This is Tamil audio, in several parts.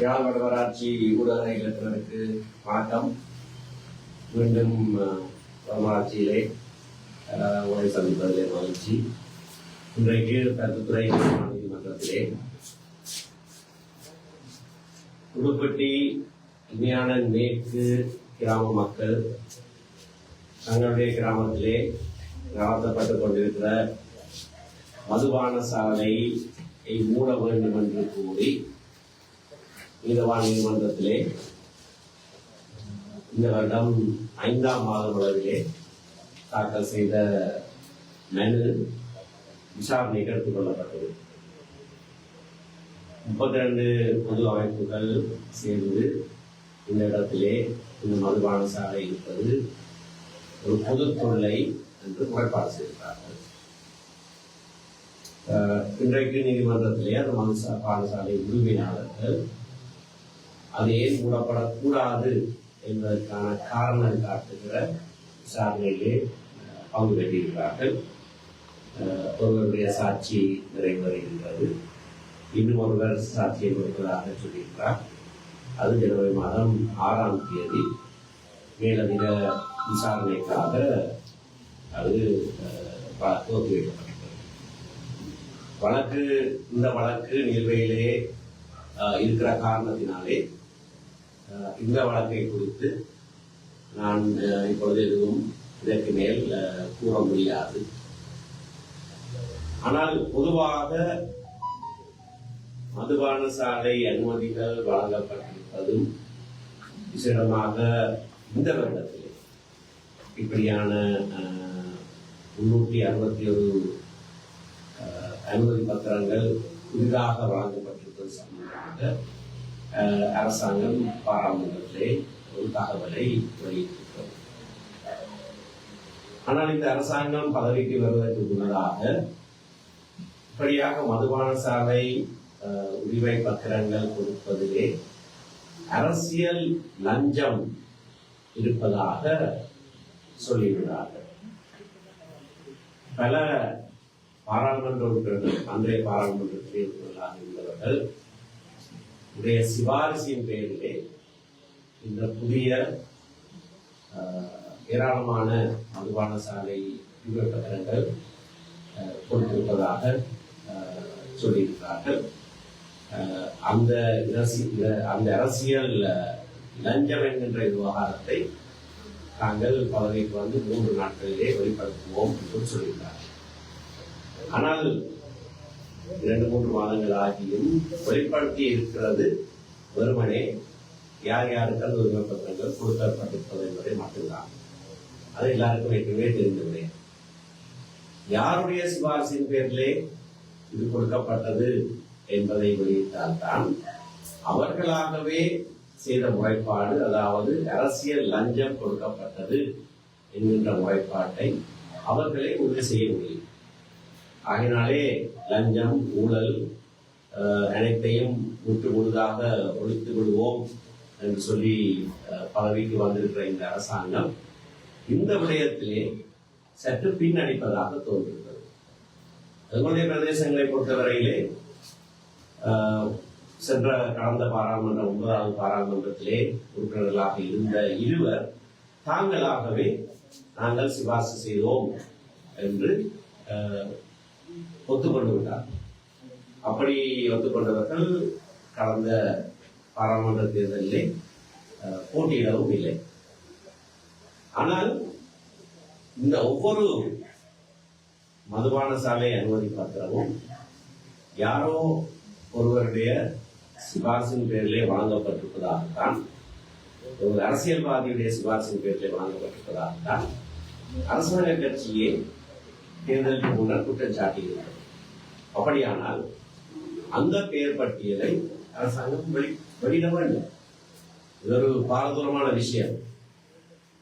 யாழ் வடவராட்சி ஊடக இயக்குநருக்கு வணக்கம். மீண்டும் வடமராட்சியிலே அஹ், சந்திப்பதிலே மகிழ்ச்சி. இன்றைக்கு கருத்துத்துறை நீதிமன்றத்திலே புதுப்பட்டி இனியான மேற்கு கிராம மக்கள் தங்களுடைய கிராமத்திலே நடத்தப்பட்டுக் கொண்டிருக்கிற மதுபான சாலையை மூட வேண்டும் என்று கூறி நீதவான் நீதிமன்றத்திலே இந்த வருடம் ஐந்தாம் மாதம் அளவிலே தாக்கல் செய்த மனு விசாரணைக்கு எடுத்துக் கொள்ளப்பட்டது. முப்பத்தி ரெண்டு பொது அமைப்புகள் சேர்ந்து இந்த இடத்திலே இந்த மதுபான சாலை இருப்பது ஒரு பொது தொல்லை என்று குறைபாடு செய்கிறார்கள் இன்றைக்கு நீதிமன்றத்திலே அந்த மதுசா பாடசாலை உரிமையாளர்கள் அது ஏன் மூடப்படக்கூடாது என்பதற்கான காரணம் காட்டுகிற விசாரணையிலே பங்கு பெற்றிருக்கிறார்கள். ஒருவருடைய சாட்சி நிறைவேறுகின்றது. இன்னும் ஒருவர் சாட்சியை கொடுப்பதாக சொல்லியிருக்கிறார். அது ஜனவரி மாதம் ஆறாம் தேதி. மேலதிக விசாரணைக்காக அது துவக்கி வைக்கப்பட்டுள்ளது வழக்கு இந்த வழக்கு நிலுவையிலே இருக்கிற காரணத்தினாலே இந்த வழக்கை குறித்து நான் இப்பொழுது எதுவும் இதற்கு மேல் அஹ், கூற முடியாது. ஆனால் பொதுவாக மதுபான சாலை அனுமதிகள் வழங்கப்பட்டிருப்பதும் விசேடமாக இந்த வருடத்தில். இப்படியான அஹ், முன்னூற்றி அறுபத்தி ஒரு அஹ், அனுமதி பத்திரங்கள் புதிதாக வழங்கப்பட்டிருப்பது சம்பந்தமாக அரசாங்கம் பாராளுமன்றத்திலே ஒரு தகவலை வெளியிட்டிருக்கிறது. ஆனால் இந்த அரசாங்கம் பதவிக்கு வருவதற்கு முன்னதாக இப்படியாக மதுபான சாலை அஹ், உரிமை பத்திரங்கள் கொடுப்பதிலே அரசியல் லஞ்சம் இருப்பதாக சொல்லிவிடுறார்கள் பல பாராளுமன்ற உறுப்பினர்கள் அன்றைய பாராளுமன்றத்தில் உறுப்பினர்களாக இருந்தவர்கள் உடைய சிபாரிசின் பெயரிலே இந்த புதிய ஏராளமான மதுபான சாலை உரிமை பத்திரங்கள் கொடுத்திருப்பதாக சொல்லியிருக்கிறார்கள். அந்த அந்த அரசியல் லஞ்சம் என்கின்ற விவகாரத்தை நாங்கள் பதவிக்கு வந்து மூன்று நாட்களிலே வெளிப்படுத்துவோம் என்று சொல்லியிருந்தார்கள் ஆனால் இரண்டு மூன்று மாதங்கள் ஆகியும் வெளிப்படுத்தி இருக்கிறது. வெறுமனே யார் யாருக்கு அந்த உரிமை பத்திரங்கள் கொடுக்கப்பட்டிருப்பது என்பதை மட்டும்தான். அது எல்லாருக்கும் ஏற்கனவே தெரிந்தது யாருடைய சிபாரிசின் பேரிலே இது கொடுக்கப்பட்டது என்பதை வெளியிட்டால்தான் அவர்களாகவே செய்த முறைப்பாடு அதாவது அரசியல் லஞ்சம் கொடுக்கப்பட்டது என்கின்ற முறைப்பாட்டை அவர்களே உறுதி செய்ய முடியும். ஆகினாலே லஞ்சம் ஊழல் அஹ், அனைத்தையும் முற்று முழுதாக ஒழித்து விடுவோம் என்று சொல்லி அஹ், பதவிக்கு வந்திருக்கிற இந்த அரசாங்கம் இந்த விடயத்திலே சற்று பின்னடிப்பதாக தோன்றுகிறது எங்களுடைய பிரதேசங்களை பொறுத்தவரையிலே ஆஹ், சென்ற கடந்த பாராளுமன்ற ஒன்பதாவது பாராளுமன்றத்திலே உறுப்பினர்களாக இருந்த இருவர் தாங்களாகவே நாங்கள் சிபாரிசு செய்தோம் என்று ஒத்துக்கொண்டு விட்டார் அப்படி ஒத்துக்கொண்டவர்கள் கடந்த பாராளுமன்ற தேர்தலிலே போட்டியிடவும் இல்லை. ஆனால் இந்த ஒவ்வொரு மதுபான சாலை அனுமதி பத்திரமும் யாரோ ஒருவருடைய சிபாரிசின் பேரிலே வழங்கப்பட்டிருப்பதாகத்தான் ஒரு அரசியல்வாதியுடைய சிபாரிசின் பேரிலே வழங்கப்பட்டிருப்பதாகத்தான் அரசாங்க கட்சியே தேர்தலுக்கு முன்னர் குற்றம் சாட்டியிருக்கிறது அப்படியானால் அந்த பெயர் பட்டியலை அரசாங்கம் வெளி வெளியிட வேண்டும் இது ஒரு பாரதூரமான விஷயம்.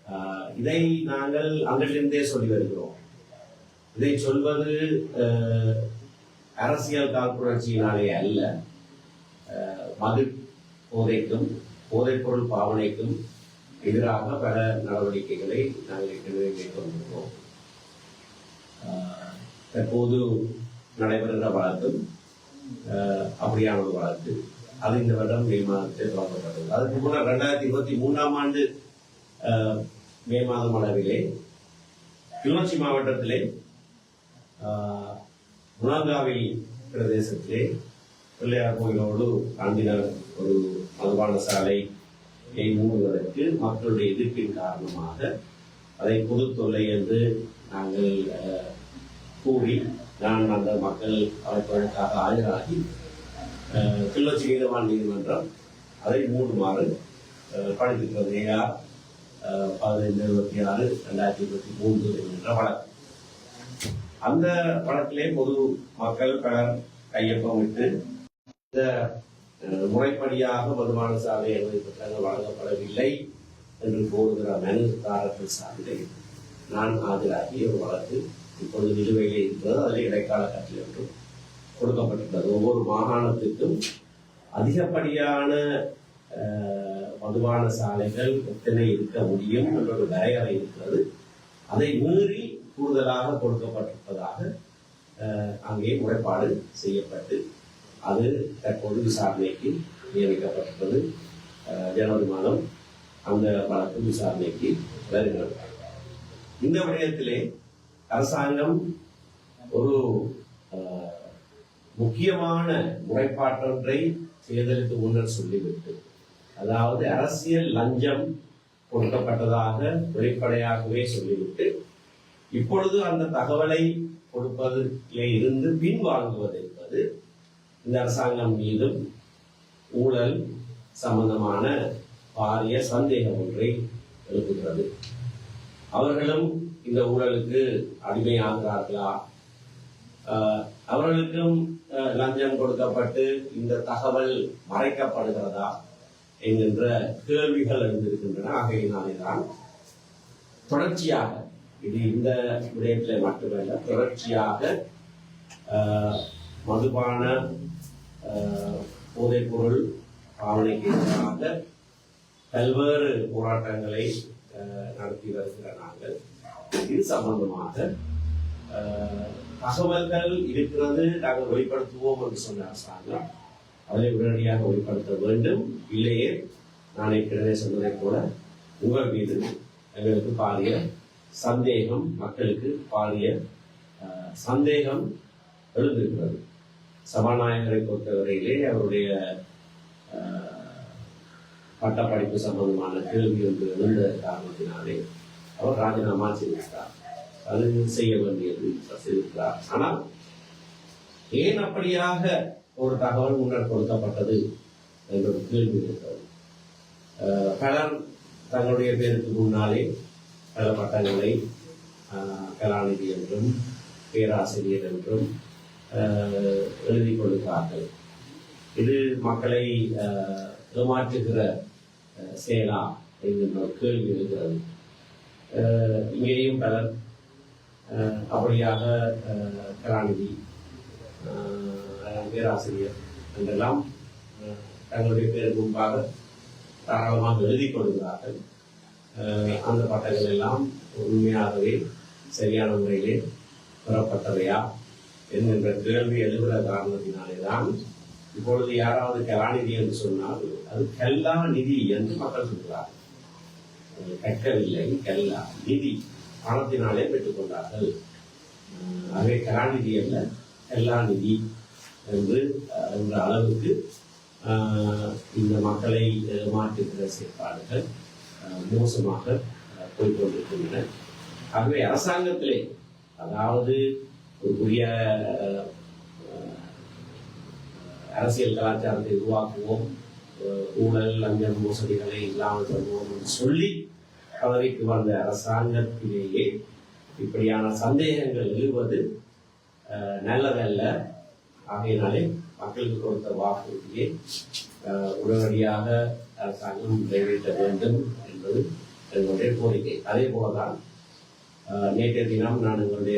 ஆஹ் இதை நாங்கள் அங்கிலிருந்தே சொல்லி வருகிறோம். இதை சொல்வது ஆஹ், அரசியல் காழ்ப்புணர்ச்சியினாலே அல்ல. மது போதைக்கும் போதைப்பொருள் பாவனைக்கும் எதிராக பல நடவடிக்கைகளை நாங்கள் ஏற்கனவே மேற்கொண்டிருக்கிறோம் தற்போது நடைபெறுகிற வழக்கும் அப்படியான ஒரு வழக்கு. அது இந்த வருடம் மே மாதத்தில் தொடங்கப்பட்டது. அதுக்கு முன்னர் ரெண்டாயிரத்தி இருபத்தி மூன்றாம் ஆண்டு மே மாதம் அளவிலே கிளர்ச்சி மாவட்டத்திலே ஆஹ், பிரதேசத்திலே பிள்ளையார் கோயிலோடு அண்டின ஒரு மதுபான சாலை மூடுவதற்கு மக்களுடைய எதிர்ப்பின் காரணமாக அதை பொது தொல்லை என்று நாங்கள் கூறி நான் அந்த மக்கள் அமைப்புகளுக்காக ஆஜராகி கிள்ளச்சி நீதவான் நீதிமன்றம் அதை மூடுமாறு ஆஹ், பணித்திருக்கிறது. ஏஆர் பதினைந்து இருபத்தி ஆறு ரெண்டாயிரத்தி இருபத்தி மூன்று என்கின்ற வழக்கு. அந்த வழக்கிலே பொது மக்கள் பலர் கையொப்பமிட்டு இந்த முறைப்படியாக வருமான சாலை அனுமதிப்பட்டார்கள் வழங்கப்படவில்லை. என்று கூறுகிற மனுதாரர்கள் சார்பிலே நான் ஆஜராகி ஒரு வழக்கு இப்பொழுது நிலுவையிலே இருக்கிறது. அதில் இடைக்கால கட்டளை என்றும் கொடுக்கப்பட்டுள்ளது ஒவ்வொரு மாகாணத்திற்கும் அதிகப்படியான மதுவான சாலைகள் எத்தனை இருக்க முடியும் என்ற ஒரு வரையறை இருக்கிறது. அதை மீறி கூடுதலாக கொடுக்கப்பட்டிருப்பதாக அங்கே முறைப்பாடு செய்யப்பட்டு அது தற்போது விசாரணைக்கு நியமிக்கப்பட்டுள்ளது ஜனவரி மாதம் அந்த வழக்கு விசாரணைக்கு வருகிறது இந்த விடயத்திலே அரசாங்கம் ஒரு முக்கியமான முறைப்பாட்டொன்றை தேர்தலுக்கு முன்னர் சொல்லிவிட்டு அதாவது அரசியல் லஞ்சம் கொடுக்கப்பட்டதாக வெளிப்படையாகவே சொல்லிவிட்டு இப்பொழுது அந்த தகவலை கொடுப்பதிலே இருந்து பின்வாங்குவது என்பது இந்த அரசாங்கம் மீதும் ஊழல் சம்பந்தமான பாரிய சந்தேகம் ஒன்றை எழுப்புகிறது. அவர்களும் இந்த ஊழலுக்கு அடிமையாகிறார்களா? ஆஹ், அவர்களுக்கும் ஆஹ், லஞ்சம் கொடுக்கப்பட்டு இந்த தகவல் மறைக்கப்படுகிறதா என்கின்ற கேள்விகள் எழுந்திருக்கின்றன. ஆகையினாலேதான் தொடர்ச்சியாக இது இந்த விடயத்தில் மட்டுமல்ல தொடர்ச்சியாக ஆஹ், மதுபான ஆஹ், போதைப்பொருள் பாவனைக்கு எதிராக பல்வேறு போராட்டங்களை நடத்தி வருகிற நாங்கள் இது சம்பந்தமாக தகவல்கள் இருக்கிறது நாங்கள் வெளிப்படுத்துவோம் என்று சொன்ன அரசாங்கம் அதை உடனடியாக வெளிப்படுத்த வேண்டும். இல்லையே நான் ஏற்கனவே சொன்னதை போல உங்கள் மீது எங்களுக்கு பாரிய சந்தேகம் மக்களுக்கு பாரிய சந்தேகம் எழுந்திருக்கிறது. சபாநாயகரை பொறுத்தவரையிலே அவருடைய பட்டப்படிப்பு சம்பந்தமான கேள்வி ஒன்று எழுந்த காரணத்தினாலே அவர் ராஜினாமா செய்திருக்கிறார் அது செய்ய வேண்டியது செய்திருக்கிறார். ஆனால் ஏன் அப்படியாக ஒரு தகவல் முன்னர் கொடுக்கப்பட்டது என்ற ஒரு கேள்வி இருக்கிறது. ஆஹ், பலர் தங்களுடைய பேருக்கு முன்னாலே பல பட்டங்களை ஆஹ், கலாநிதி என்றும் பேராசிரியர் என்றும் எழுதி கொடுக்கிறார்கள். இது மக்களை ஏமாற்றுகிற செயலா என்கின்ற ஒரு கேள்வி இருக்கிறது இங்கேயும் பலர் அப்படியாக கலாநிதி பேராசிரியர் என்றெல்லாம் தங்களுடைய பேருக்கு முன்பாக தாராளமாக எழுதி கொள்கிறார்கள். அந்த பட்டங்கள் எல்லாம் உண்மையாகவே சரியான முறையிலே பெறப்பட்டவையா? என்கின்ற கேள்வி எழுகிற காரணத்தினாலே தான் இப்பொழுது யாராவது கலாநிதி என்று சொன்னால் அது கல்லா நிதி என்று மக்கள் சொல்கிறார்கள். அது கற்கவில்லை கல்லா நிதி பணத்தினாலே பெற்றுக்கொண்டார்கள். ஆகவே கலாநிதி அல்ல கல்லா நிதி என்று என்ற அளவுக்கு இந்த மக்களை மாற்றுகிற செயற்பாடுகள் மோசமாக போய்கொண்டிருக்கின்றன ஆகவே அரசாங்கத்திலே அதாவது ஒரு புதிய அரசியல் கலாச்சாரத்தை உருவாக்குவோம் ஊழல் லஞ்சம் மோசடிகளை இல்லாமல் தருவோம் என்று சொல்லி பதவிக்கு வந்த அரசாங்கத்திலேயே இப்படியான சந்தேகங்கள் எழுவது நல்லதல்ல. ஆகையினாலே மக்களுக்கு கொடுத்த வாக்குறுதியை உடனடியாக அரசாங்கம் நிறைவேற்ற வேண்டும் என்பது எங்களுடைய கோரிக்கை. அதே போலதான் நேற்றைய தினம் நான் எங்களுடைய